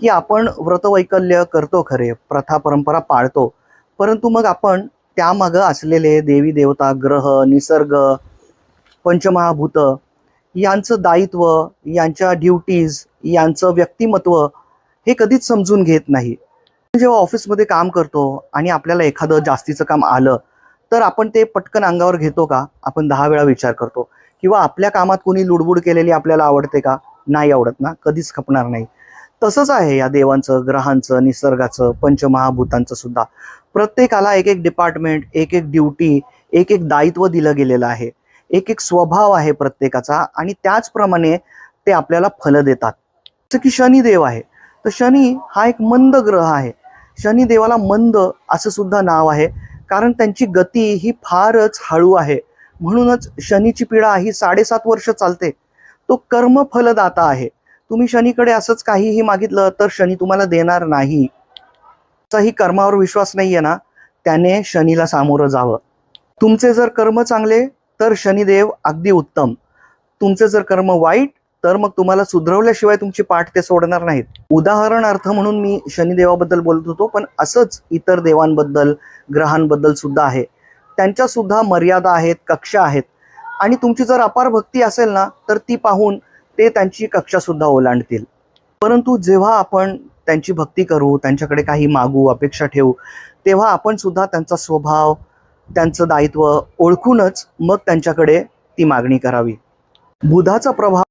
की आपण व्रतवैकल्य करतो खरे प्रथा परंपरा पाळतो. परंतु मग आपण त्यामागं असलेले देवी देवता ग्रह निसर्ग पंचमहाभूत यांचं दायित्व यांच्या ड्युटीज यांचं व्यक्तिमत्व हे कधीच समजून घेत नाही. जेव्हा ऑफिसमध्ये काम करतो आणि आपल्याला एखादं जास्तीचं काम आलं तर आपण ते पटकन अंगावर घेतो का? आपण दहा वेळा विचार करतो. किंवा आपल्या कामात कोणी लुडबुड केलेली आपल्याला आवडते का? नाही आवडत ना कधीच खपणार नाही. तसंच आहे या देवांचं ग्रहांचं निसर्गाचं पंचमहाभूतांचं सुद्धा. प्रत्येकाला एक एक डिपार्टमेंट एक एक ड्युटी एक एक दायित्व दिलं गेलेलं आहे. एक एक स्वभाव आहे प्रत्येकाचा आणि त्याचप्रमाणे ते आपल्याला फलं देतात. जसं की शनिदेव आहे तर शनी हा एक मंद ग्रह आहे. शनिदेवाला मंद असं सुद्धा नाव आहे कारण त्यांची गती ही फारच हळू आहे. म्हणूनच शनीची पिढा ही साडेसात वर्ष चालते. तो कर्मफलदाता आहे. तुम्ही शनीकडे असंच काहीही मागितलं तर शनी तुम्हाला देणार नाही. ही कर्मावर विश्वास नाहीये ना त्याने शनीला सामोरं जावं. तुमचे जर कर्म चांगले तर शनिदेव अगदी उत्तम. तुमचे जर कर्म वाईट तर मग तुम्हाला सुधरवल्याशिवाय तुमची पाठ ते सोडणार नाहीत. उदाहरणार्थ म्हणून मी शनिदेवाबद्दल बोलत होतो पण असंच इतर देवांबद्दल ग्रहांबद्दल सुद्धा आहे. त्यांच्या सुद्धा मर्यादा आहेत कक्षा आहेत. आणि तुमची जर अपार भक्ती असेल ना तर ती पाहून ते त्यांची कक्षा सुद्धा ओलांडतील. परंतु जेव्हा आपण त्यांची भक्ती करू त्यांच्याकडे काही मागू अपेक्षा ठेवू तेव्हा आपण सुद्धा त्यांचा स्वभाव त्यांचं दायित्व ओळखूनच मग त्यांच्याकडे ती मागणी करावी. बुधाचा प्रभाव